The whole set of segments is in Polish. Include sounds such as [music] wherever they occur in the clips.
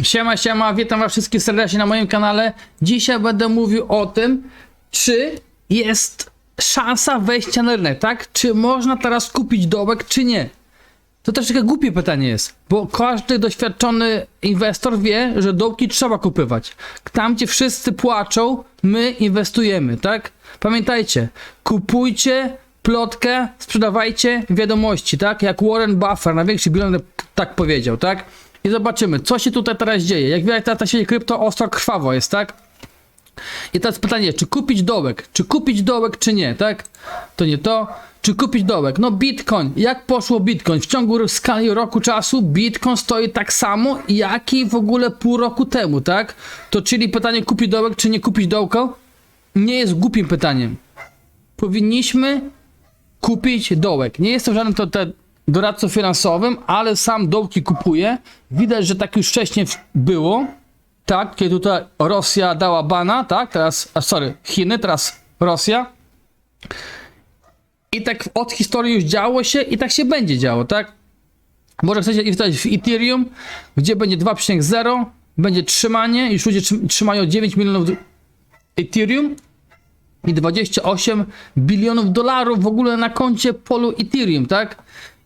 Siema, siema, witam was wszystkich serdecznie na moim kanale. Dzisiaj będę mówił o tym, czy jest szansa wejścia na rynek, tak? Czy można teraz kupić dołek, czy nie? To też takie głupie pytanie jest, bo każdy doświadczony inwestor wie, że dołki trzeba kupywać. Tam, gdzie wszyscy płaczą, my inwestujemy, tak? Pamiętajcie, kupujcie plotkę, sprzedawajcie wiadomości, tak? Jak Warren Buffett, największy bilioner, tak powiedział, tak? I zobaczymy, co się tutaj teraz dzieje. Jak widać, teraz na świecie krypto ostro krwawo jest, tak? I teraz pytanie, czy kupić dołek? Czy kupić dołek, czy nie, tak? To nie to. Czy kupić dołek? No Bitcoin. Jak poszło Bitcoin? W ciągu skali roku czasu Bitcoin stoi tak samo, jak i w ogóle pół roku temu, tak? To czyli pytanie kupić dołek, czy nie kupić dołka? Nie jest głupim pytaniem. Powinniśmy kupić dołek. Nie jestem żadnym to, te doradcą finansowym, ale sam dołki kupuję. Widać, że tak już wcześniej było. Tak, kiedy tutaj Rosja dała bana, tak, teraz, a sorry, Chiny, teraz Rosja. I tak od historii już działo się i tak się będzie działo, tak? Może chcecie inwestować w Ethereum, gdzie będzie 2,0, będzie trzymanie, już ludzie trzym- trzymają 9 milionów Ethereum i 28 bilionów dolarów w ogóle na koncie polu Ethereum, tak?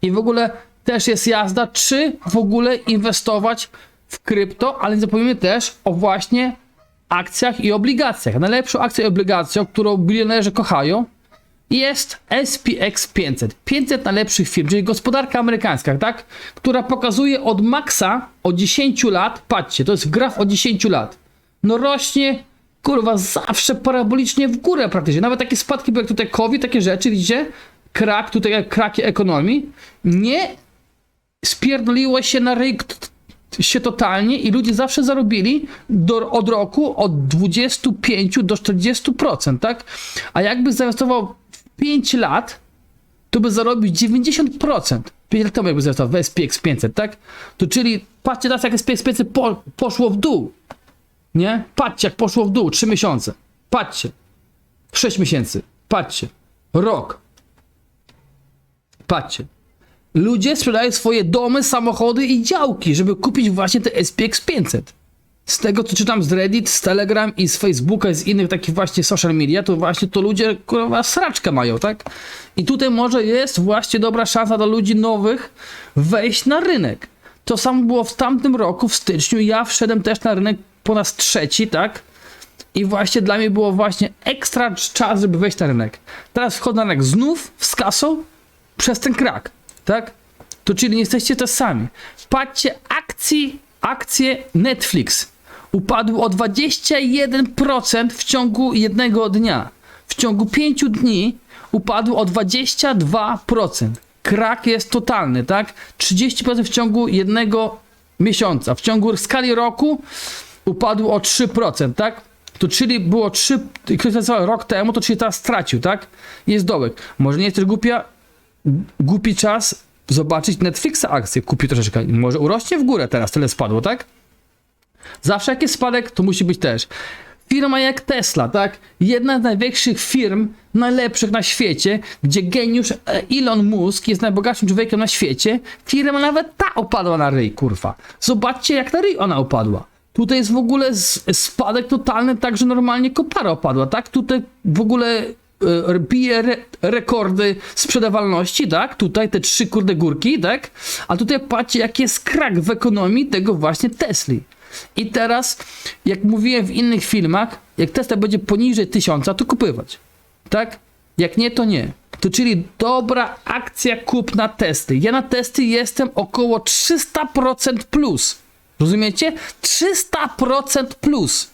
I w ogóle też jest jazda, czy w ogóle inwestować w krypto, ale nie zapomnijmy też o właśnie akcjach i obligacjach. Najlepszą akcją i obligacją, którą bilionerzy kochają, jest SPX 500. 500 najlepszych firm, czyli gospodarka amerykańska, tak? Która pokazuje od maksa od 10 lat, patrzcie, to jest graf od 10 lat. No rośnie, kurwa, zawsze parabolicznie w górę praktycznie. Nawet takie spadki, jak tutaj COVID, takie rzeczy, widzicie? Krak, tutaj jak kraki ekonomii. Nie spierdoliło się na ryj się totalnie i ludzie zawsze zarobili do, od roku od 25 do 40%, tak? A jakby zainwestował w 5 lat, to by zarobił 90%. 5 lat temu jakby zainwestował w SPX 500, tak? To czyli, patrzcie teraz jak SPX 500 po, poszło w dół, nie? Patrzcie jak poszło w dół, 3 miesiące. Patrzcie. 6 miesięcy. Patrzcie. Rok. Patrzcie. Ludzie sprzedają swoje domy, samochody i działki, żeby kupić właśnie te SPX 500. Z tego co czytam z Reddit, z Telegram i z Facebooka i z innych takich właśnie social media, to właśnie to ludzie kurwa sraczkę mają, tak? I tutaj może jest właśnie dobra szansa dla ludzi nowych wejść na rynek. To samo było w tamtym roku, w styczniu. Ja wszedłem też na rynek po raz trzeci, tak? I właśnie dla mnie było właśnie ekstra czas, żeby wejść na rynek. Teraz wchodzę na rynek znów z kasą przez ten krak, tak? To czyli nie jesteście też sami. Patrzcie, akcji, akcje Netflix upadły o 21% w ciągu jednego dnia. W ciągu 5 dni upadły o 22%. Krak jest totalny, tak? 30% w ciągu jednego miesiąca. W ciągu skali roku upadł o 3%, tak? To czyli było 3, ktoś rok temu, to czyli teraz stracił, tak? Jest dołek. Może nie jest głupia, głupi czas zobaczyć Netflixa akcję, kupi troszeczkę, może urośnie w górę teraz, tyle spadło, tak? Zawsze jak jest spadek, to musi być też. Firma jak Tesla, tak? Jedna z największych firm, najlepszych na świecie, gdzie geniusz e, Elon Musk jest najbogatszym człowiekiem na świecie, firma nawet ta opadła na ryj, kurwa. Zobaczcie jak na ryj ona opadła. Tutaj jest w ogóle spadek totalny, tak że normalnie kopara opadła, tak? Tutaj w ogóle bije re, rekordy sprzedawalności, tak? Tutaj te trzy kurde górki, tak? A tutaj patrzcie, jaki jest krak w ekonomii tego właśnie Tesli. I teraz, jak mówiłem w innych filmach, jak Tesla będzie poniżej 1000, to kupywać. Tak? Jak nie, to nie. To czyli dobra akcja kupna testy. Ja na testy jestem około 300% plus. Rozumiecie? 300% plus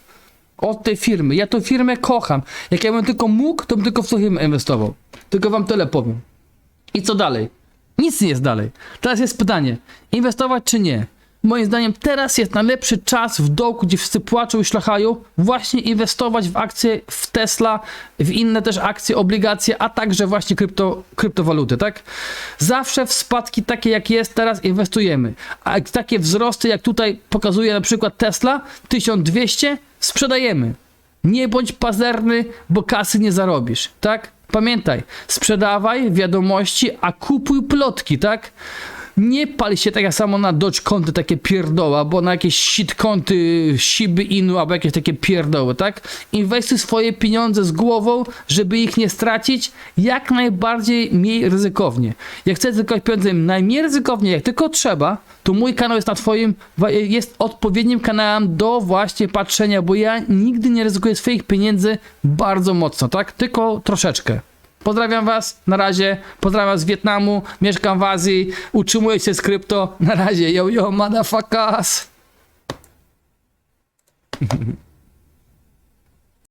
od tej firmy. Ja tę firmę kocham. Jak ja bym tylko mógł, to bym tylko w tą firmę inwestował. Tylko wam tyle powiem. I co dalej? Nic nie jest dalej. Teraz jest pytanie, inwestować czy nie? Moim zdaniem teraz jest najlepszy czas w dołku, gdzie wszyscy płaczą i szlachają, właśnie inwestować w akcje w Tesla, w inne też akcje, obligacje, a także właśnie krypto, kryptowaluty, tak? Zawsze w spadki takie jak jest teraz inwestujemy, a takie wzrosty jak tutaj pokazuje na przykład Tesla 1200 sprzedajemy. Nie bądź pazerny, bo kasy nie zarobisz, tak? Pamiętaj, sprzedawaj wiadomości, a kupuj plotki, tak? Nie pal się tak samo na Dogecointy takie pierdoły, albo na jakieś shitcointy Shiby Inu, albo jakieś takie pierdoły, tak? Inwestuj swoje pieniądze z głową, żeby ich nie stracić, jak najbardziej mniej ryzykownie. Jak chcesz zyskać pieniądze najmniej ryzykownie, jak tylko trzeba, to mój kanał jest na twoim, jest odpowiednim kanałem do właśnie patrzenia, bo ja nigdy nie ryzykuję swoich pieniędzy bardzo mocno, tak? Tylko troszeczkę. Pozdrawiam was, na razie, pozdrawiam z Wietnamu, mieszkam w Azji, utrzymuję się z krypto, na razie, yo yo motherfuckers! [laughs]